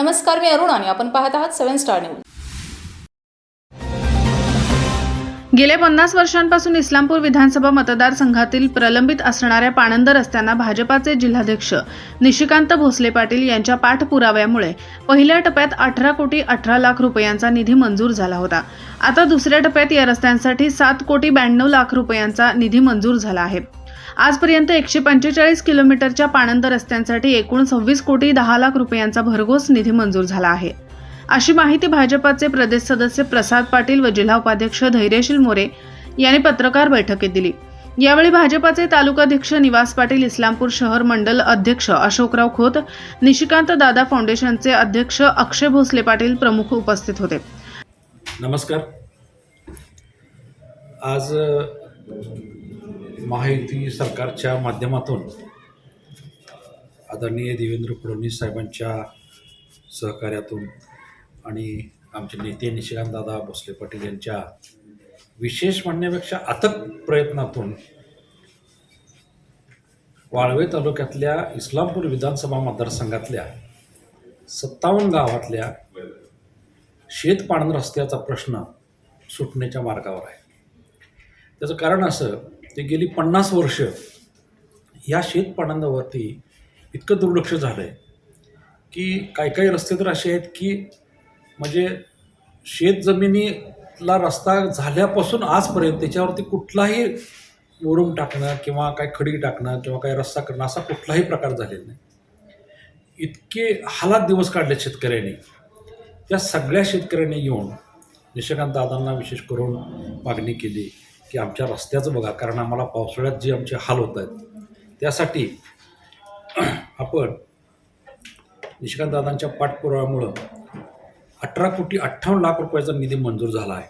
नमस्कार मी अरुण आणि आपण पाहत आहात सेव्हन स्टार न्यूज. गेल्या पन्नास वर्षांपासून इस्लामपूर विधानसभा मतदारसंघातील प्रलंबित असणाऱ्या पाणंद रस्त्यांना भाजपाचे जिल्हाध्यक्ष निशिकांत भोसले पाटील यांच्या पाठपुराव्यामुळे पहिल्या टप्प्यात अठरा कोटी अठरा लाख रुपयांचा निधी मंजूर झाला होता. आता दुसऱ्या टप्प्यात या रस्त्यांसाठी सात कोटी ब्याण्णव लाख रुपयांचा निधी मंजूर झाला आहे. आजपर्यंत एकशे पंचेचाळीस किलोमीटरच्या पाणंद रस्त्यांसाठी एकूण सव्वीस कोटी दहा लाख रुपयांचा भरघोस निधी मंजूर झाला आहे. अशी माहिती भाजपाचे प्रदेश सदस्य प्रसाद पाटील व जिल्हा उपाध्यक्ष धैर्यशील मोरे यांनी पत्रकार बैठकीत दिली. यावेळी भाजपाचे तालुकाध्यक्ष निवास पाटील इस्लामपूर शहर मंडल अध्यक्ष अशोकराव खोत निशिकांत दादा फाउंडेशनचे अध्यक्ष अक्षय भोसले पाटील प्रमुख उपस्थित होते. नमस्कार. आज महायुती सरकारच्या माध्यमातून आदरणीय देवेंद्र फडणवीस साहेबांच्या सहकार्यातून आणि आमचे नेते निशिकांतदादा भोसले पाटील यांच्या विशेष म्हणण्यापेक्षा अथक प्रयत्नातून वाळवे तालुक्यातल्या इस्लामपूर विधानसभा मतदारसंघातल्या सत्तावन्न गावातल्या शेतपाण रस्त्याचा प्रश्न सुटण्याच्या मार्गावर आहे. त्याचं कारण असं ते गेली पन्नास वर्ष या शेतपाडांवरती इतकं दुर्लक्ष झालं आहे की काही काही रस्ते तर असे आहेत की म्हणजे शेतजमिनीला रस्ता झाल्यापासून आजपर्यंत त्याच्यावरती कुठलाही मुरुम टाकणं किंवा काही खडी टाकणं किंवा काही रस्ता करणं असा कुठलाही प्रकार झालेला नाही. इतके हालात दिवस काढले शेतकऱ्यांनी. त्या सगळ्या शेतकऱ्यांनी येऊन निशिकांत दादांना विशेष करून मागणी केली. की आमच्या रस्त्याचं बघा कारण आम्हाला पावसाळ्यात जे आमचे हाल होत आहेत त्यासाठी आपण निशिकांतदादांच्या पाठपुराव्यामुळं अठरा कोटी अठ्ठावन्न लाख रुपयाचा निधी मंजूर झाला आहे.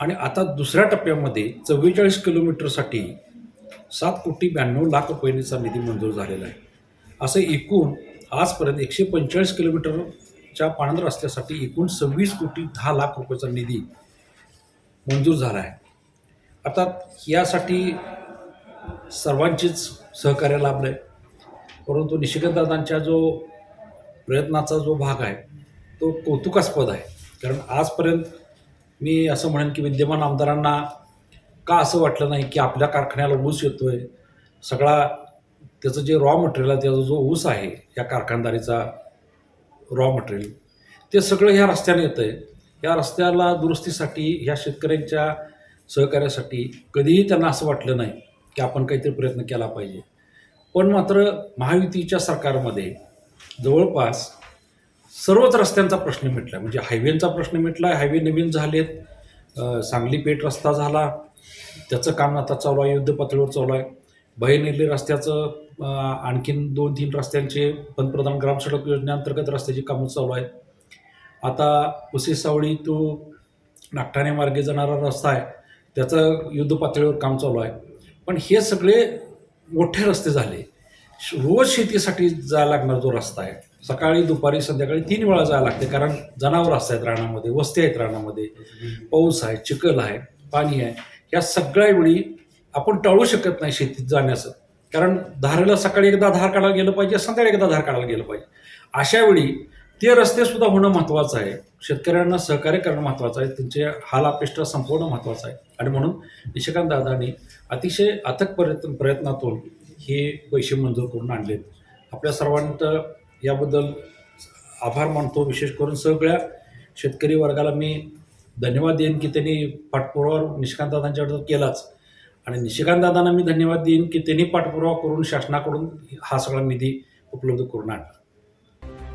आणि आता दुसऱ्या टप्प्यामध्ये चव्वेचाळीस किलोमीटरसाठी सात कोटी ब्याण्णव लाख रुपयांचा निधी मंजूर झालेला आहे. असं एकूण आजपर्यंत एकशे पंचेचाळीस किलोमीटरच्या पाणंद रस्त्यासाठी एकूण सव्वीस कोटी दहा लाख रुपयाचा निधी मंजूर झाला आहे. आता यासाठी सर्वांचीच सहकार्य लाभलं आहे परंतु निशिकांतदादांच्या जो प्रयत्नाचा जो भाग आहे तो कौतुकास्पद आहे. कारण आजपर्यंत मी असं म्हणेन की विद्यमान आमदारांना का असं वाटलं नाही की आपल्या कारखान्याला ऊस येतो आहे सगळा त्याचं जे रॉ मटेरियल आहे त्याचा जो ऊस आहे या कारखानदारीचा रॉ मटेरियल ते सगळं ह्या रस्त्याने येतं आहे या रस्त्याला दुरुस्तीसाठी ह्या शेतकऱ्यांच्या सहकार्यासाठी कधीही त्यांना असं वाटलं नाही की आपण काहीतरी प्रयत्न केला पाहिजे. पण मात्र महायुतीच्या सरकारमध्ये जवळपास सर्वच रस्त्यांचा प्रश्न मिटला. म्हणजे हायवेचा प्रश्न मिटला हायवे नवीन झालेत सांगली पेठ रस्ता झाला त्याचं काम आता चालू आहे युद्ध पातळीवर चालू आहे. बहिर्नेरली रस्त्याचं आणखीन दोन तीन रस्त्यांचे पंतप्रधान ग्रामसडक योजनेअंतर्गत रस्त्याची कामं चालू आहेत. आता पुसे सावळी तो नागठाणे मार्गे जाणारा रस्ता आहे. त्याचं युद्ध पातळीवर काम चालू आहे. पण हे सगळे मोठे रस्ते झाले. रोज शेतीसाठी जायला लागणारा जो रस्ता आहे सकाळी दुपारी संध्याकाळी तीन वेळा जायला लागते. कारण जनावर असतात रानामध्ये वस्ती आहेत रानामध्ये. पाऊस आहे चिखल आहे पाणी आहे. या सगळ्या वेळी आपण टाळू शकत नाही शेतीत जाण्याचं. कारण धारेला सकाळी एकदा धार काढायला गेलं पाहिजे संध्याकाळी एकदा धार काढायला गेलं पाहिजे. अशा वेळी ते रस्ते सुद्धा होणं महत्त्वाचं आहे. शेतकऱ्यांना सहकार्य करणं महत्त्वाचं आहे. त्यांचे हाल अपेष्टा संपवणं महत्त्वाचं आहे. आणि म्हणून निशिकांत दादांनी अतिशय अथक प्रयत्न प्रयत्नातून हे पैसे मंजूर करून आणलेत. आपल्या सर्वांचं याबद्दल आभार मानतो. विशेष करून सगळ्या शेतकरी वर्गाला मी धन्यवाद देईन की त्यांनी पाठपुरावा निशिकांत दादांच्याकडं केलाच. आणि निशिकांत दादांना मी धन्यवाद देईन की त्यांनी पाठपुरावा करून शासनाकडून हा सगळा निधी उपलब्ध करून आणला.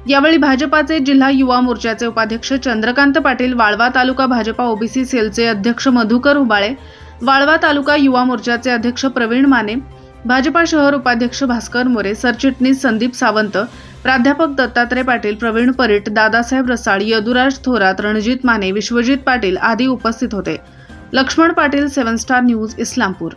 यावेळी भाजपाचे जिल्हा युवा मोर्चाचे उपाध्यक्ष चंद्रकांत पाटील वाळवा तालुका भाजपा ओबीसी सेलचे अध्यक्ष मधुकर हुबाळे वाळवा तालुका युवा मोर्चाचे अध्यक्ष प्रवीण माने भाजपा शहर उपाध्यक्ष भास्कर मोरे सरचिटणीस संदीप सावंत प्राध्यापक दत्तात्रय पाटील प्रवीण परीट दादासाहेब रसाळ यदुराज थोरात रणजित माने विश्वजित पाटील आदी उपस्थित होते. Laxman Patil seven star news Islampur.